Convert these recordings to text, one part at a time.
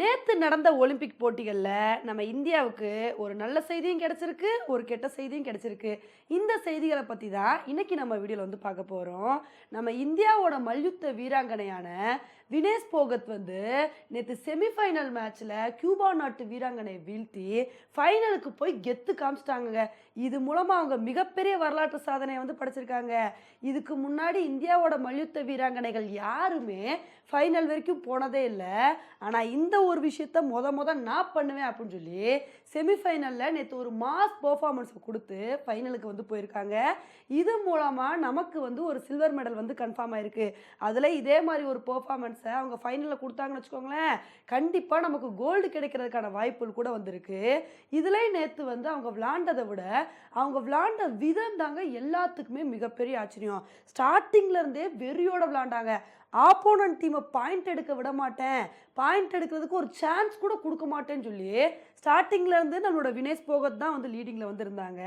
நேற்று நடந்த ஒலிம்பிக் போட்டிகளில் நம்ம இந்தியாவுக்கு ஒரு நல்ல செய்தியும் கிடச்சிருக்கு ஒரு கெட்ட செய்தியும் கிடச்சிருக்கு. இந்த செய்திகளை பற்றி தான் இன்றைக்கி நம்ம வீடியோவில் வந்து பார்க்க போகிறோம் நம்ம இந்தியாவோட மல்யுத்த வீராங்கனையான வினேஷ் போகத் வந்து நேற்று செமிஃபைனல் மேட்ச்சில் கியூபா நாட்டு வீராங்கனை வீழ்த்தி ஃபைனலுக்கு போய் கெத்து காமிச்சிட்டாங்க இது மூலமாக அவங்க மிகப்பெரிய வரலாற்று சாதனையை வந்து படைச்சிருக்காங்க. இதுக்கு முன்னாடி இந்தியாவோட மல்யுத்த வீராங்கனைகள் யாருமே ஃபைனல் வரைக்கும் போனதே இல்லை. ஆனால் இந்த ஒரு விஷயத்த மொத மொத நான் பண்ணுவேன் அப்படின்னு சொல்லி செமிஃபைனலில் நேற்று ஒரு மாஸ் பெர்ஃபார்மன்ஸை கொடுத்து ஃபைனலுக்கு வந்து போயிருக்காங்க. இது மூலமாக நமக்கு வந்து ஒரு சில்வர் மெடல் வந்து கன்ஃபார்ம் ஆயிருக்கு. அதில் இதே மாதிரி ஒரு பெர்ஃபார்மன்ஸை அவங்க ஃபைனலில் கொடுத்தாங்கன்னு வச்சுக்கோங்களேன் கண்டிப்பாக நமக்கு கோல்டு கிடைக்கிறதுக்கான வாய்ப்புகள் கூட வந்திருக்கு. இதுலேயும் நேற்று வந்து அவங்க விளாண்டதை விட அவங்க விளாண்ட விதம் தாங்க எல்லாத்துக்குமே மிகப்பெரிய ஆச்சரியம். ஸ்டார்டிங்லேருந்தே வெறியோட விளாண்டாங்க ஆப்போனன்ட் டீமை பாயிண்ட் எடுக்க விட மாட்டேன் பாயிண்ட் எடுக்கிறதுக்கு ஒரு சான்ஸ் கூட கொடுக்க மாட்டேன்னு சொல்லி ஸ்டார்டிங்கில் இருந்து நம்மளோட வினேஷ் போகத் தான் வந்து லீடிங்கில் வந்திருந்தாங்க.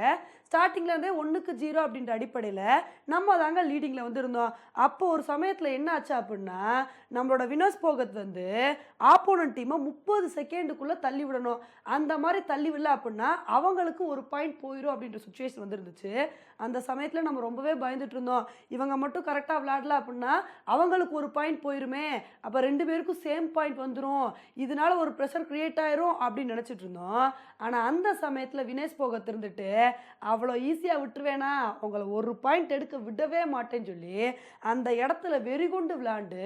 ஸ்டார்டிங்கில் ஸ்டார்டிங்ல இருந்தே ஒன்றுக்கு ஜீரோ அப்படின்ற அடிப்படையில் நம்ம தாங்க லீடிங்கில் வந்து இருந்தோம் அப்போ ஒரு சமயத்தில் என்ன ஆச்சு அப்படின்னா நம்மளோட வினோஸ் போகத் வந்து ஆப்போனன்ட் டீமை முப்பது செகண்டுக்குள்ளே தள்ளி விடணும். அந்த மாதிரி தள்ளி விடல அப்படின்னா அவங்களுக்கு ஒரு பாயிண்ட் போயிடும் அப்படின்ற சுச்சுவேஷன் வந்துருந்துச்சு. அந்த சமயத்தில் நம்ம ரொம்பவே பயந்துட்டு இருந்தோம். இவங்க மட்டும் கரெக்டாக விளாடல அப்படின்னா அவங்களுக்கு ஒரு பாயிண்ட் போயிருமே. அப்போ ரெண்டு பேருக்கும் சேம் பாயிண்ட் வந்துடும் இதனால ஒரு ப்ரெஷர் க்ரியேட் ஆயிரும் அப்படின்னு நினச்சிட்டு இருந்தோம். ஆனால் அந்த சமயத்தில் வினேஷ் போக இருந்துட்டு அவ்வளோ ஈஸியாக விட்டுருவேனா? உங்களை ஒரு பாயிண்ட் எடுக்க விடவே மாட்டேன்னு சொல்லி அந்த இடத்துல வெறிகுண்டு விளாண்டு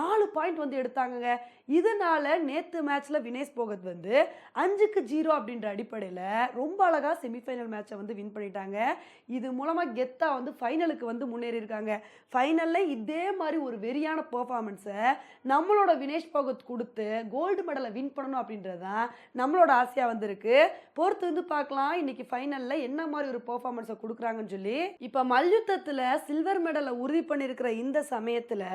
நாலு பாயிண்ட் வந்து எடுத்தாங்கங்க. இதனால் நேற்று மேட்ச்சில் வினேஷ் போகத் வந்து அஞ்சுக்கு ஜீரோ அப்படின்ற அடிப்படையில் ரொம்ப அழகாக செமிஃபைனல் மேட்சை வந்து வின் பண்ணிட்டாங்க. இது மூலமாக கெத்தாக வந்து ஃபைனலுக்கு வந்து முன்னேறி இருக்காங்க ஃபைனலில் இதே மாதிரி ஒரு வெறியான பர்ஃபார்மன்ஸை நம்மளோட வினேஷ் போகத் கொடுத்து கோல்டு மெடலை வின் பண்ணணும் அப்படின்றது தான் நம்மளோட ஆசையாக வந்திருக்கு. பொறுத்து வந்து பார்க்கலாம். இன்னைக்கு ஃபைனலில் என்ன மாதிரி ஒரு பெர்ஃபார்மன்ஸை கொடுக்குறாங்கன்னு சொல்லி இப்போ மல்யுத்தத்தில் சில்வர் மெடலை உறுதி பண்ணியிருக்கிற இந்த சமயத்தில்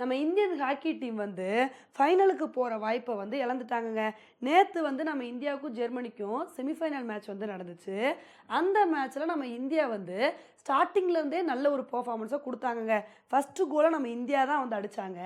நம்ம இந்தியன் ஹாக்கி டீம் வந்து ஃபைனலுக்கு போகிற வாய்ப்பை வந்து இழந்துட்டாங்கங்க. நேற்று வந்து நம்ம இந்தியாவுக்கும் ஜெர்மனிக்கும் செமிஃபைனல் மேட்ச் வந்து நடந்துச்சு. அந்த மேட்ச்சில் நம்ம இந்தியா வந்து ஸ்டார்டிங்லேருந்தே நல்ல ஒரு பர்ஃபார்மன்ஸை கொடுத்தாங்கங்க. ஃபஸ்ட்டு கோலை நம்ம இந்தியா தான் வந்து அடித்தாங்க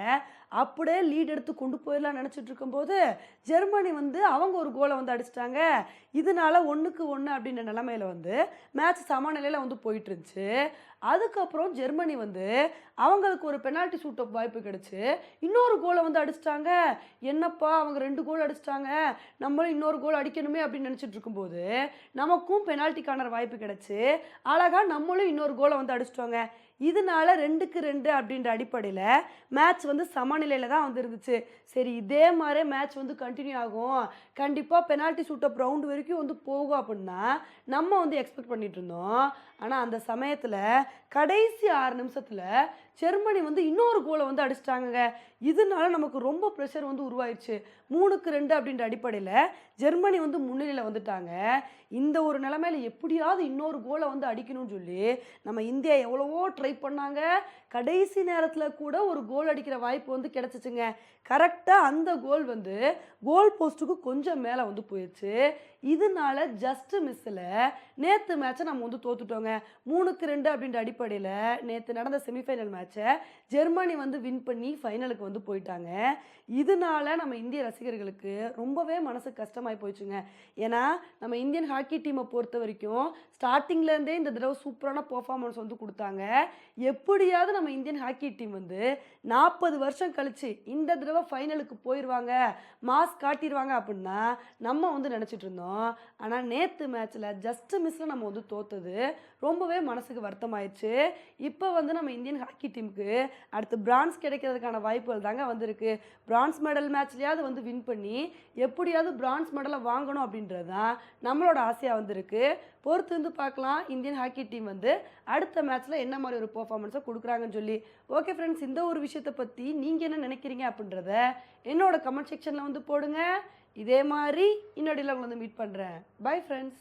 அப்படியே லீட் எடுத்து கொண்டு போயிடலாம் நினச்சிட்டு இருக்கும்போது ஜெர்மனி வந்து அவங்க ஒரு கோலை வந்து அடிச்சிட்டாங்க. இதனால ஒன்றுக்கு ஒன்று அப்படின்ற நிலமையில வந்து மேட்ச் சமநிலையில் வந்து போயிட்டு இருந்துச்சு. அதுக்கப்புறம் ஜெர்மனி வந்து அவங்களுக்கு ஒரு பெனால்ட்டி ஷூட் அப் வாய்ப்பு கிடச்சி இன்னொரு கோலை வந்து அடிச்சிட்டாங்க. என்னப்பா அவங்க ரெண்டு கோல் அடிச்சிட்டாங்க. நம்மளும் இன்னொரு கோல் அடிக்கணுமே அப்படின்னு நினச்சிட்டு இருக்கும்போது நமக்கும் பெனால்ட்டிக்கான வாய்ப்பு கிடச்சி அழகா நம்மளும் இன்னொரு கோலை வந்து அடிச்சிட்டோங்க. இதனால ரெண்டுக்கு ரெண்டு அப்படின்ற அடிப்படையில் மேட்ச் வந்து சமநிலையில் தான் வந்து இருந்துச்சு சரி இதே மாதிரி மேட்ச் வந்து கண்டினியூ ஆகும். கண்டிப்பாக பெனால்ட்டி ஷூட் அப் ரவுண்டு வரைக்கும் வந்து போகும் அப்படின்னா நம்ம வந்து எக்ஸ்பெக்ட் பண்ணிட்டு இருந்தோம். ஆனால் அந்த சமயத்தில் கடைசி ஆறு நிமிஷத்தில் ஜெர்மனி வந்து இன்னொரு கோலை வந்து அடிச்சிட்டாங்கங்க. இதனால நமக்கு ரொம்ப ப்ரெஷர் வந்து உருவாயிடுச்சு மூணுக்கு ரெண்டு அப்படின்ற அடிப்படையில் ஜெர்மனி வந்து முன்னிலையில் வந்துட்டாங்க. இந்த ஒரு நிலமையில எப்படியாவது இன்னொரு கோலை வந்து அடிக்கணும்னு சொல்லி நம்ம இந்தியா எவ்வளவோ ட்ரை பண்ணாங்க. கடைசி நேரத்தில் கூட ஒரு கோல் அடிக்கிற வாய்ப்பு வந்து கிடச்சிச்சுங்க. கரெக்டாக அந்த கோல் வந்து கோல் போஸ்ட்டுக்கு கொஞ்சம் மேலே வந்து போயிடுச்சு இதனால ஜஸ்ட் மிஸ்ஸில் நேற்று மேட்சை நம்ம வந்து தோத்துட்டோங்க. மூணுக்கு ரெண்டு அப்படின்ற அடிப்படையில் நேற்று நடந்த செமிஃபைனல் மேட்சை ஜெர்மனி வந்து வின் பண்ணி ஃபைனலுக்கு வந்து போயிட்டாங்க. இதனால நம்ம இந்திய ரசிகர்களுக்கு ரொம்பவே மனசு கஷ்டமாகி போயிடுச்சுங்க. ஏன்னா நம்ம இந்தியன் ஹாக்கி டீமை பொறுத்த வரைக்கும் ஸ்டார்டிங்லேருந்தே இந்த தடவை சூப்பரான பர்ஃபார்மன்ஸ் வந்து கொடுத்தாங்க. எப்படியாவது நம்ம இந்தியன் ஹாக்கி டீம் வந்து நாற்பது வருஷம் கழிச்சு இந்த தடவை ஃபைனலுக்கு போயிடுவாங்க மாஸ் காட்டிடுவாங்க அப்படின்னா நம்ம வந்து நினச்சிட்டு இருந்தோம். ஆனால் நேற்று மேட்ச்சில் ஜஸ்ட் மிஸ்ஸில் நம்ம வந்து தோத்தது. ரொம்பவே மனசுக்கு வருத்தமாயிடுச்சு. இப்போ வந்து நம்ம இந்தியன் ஹாக்கி டீமுக்கு அடுத்து பிரான்ஸ் கிடைக்கிறதுக்கான வாய்ப்புகள் தாங்க வந்திருக்கு. பிரான்ஸ் மெடல் மேட்ச்லேயாவது வந்து வின் பண்ணி எப்படியாவது பிரான்ஸ் மெடலை வாங்கணும் அப்படின்றது தான் நம்மளோட ஆசையாக வந்திருக்கு. பொறுத்து வந்து பார்க்கலாம். இந்தியன் ஹாக்கி டீம் வந்து அடுத்த மேட்ச்சில் என்ன மாதிரி ஒரு ஒரு பெர்ஃபார்மன்ஸை கொடுக்குறாங்கன்னு சொல்லி. ஓகே ஃப்ரெண்ட்ஸ் இந்த ஒரு விஷயத்தை பற்றி நீங்கள் என்ன நினைக்கிறீங்க அப்படின்றத என்னோட கமெண்ட் செக்ஷனில் வந்து போடுங்க. இதே மாதிரி இன்னொடியில் உங்களை வந்து மீட் பண்ணுறேன் பை ஃப்ரெண்ட்ஸ்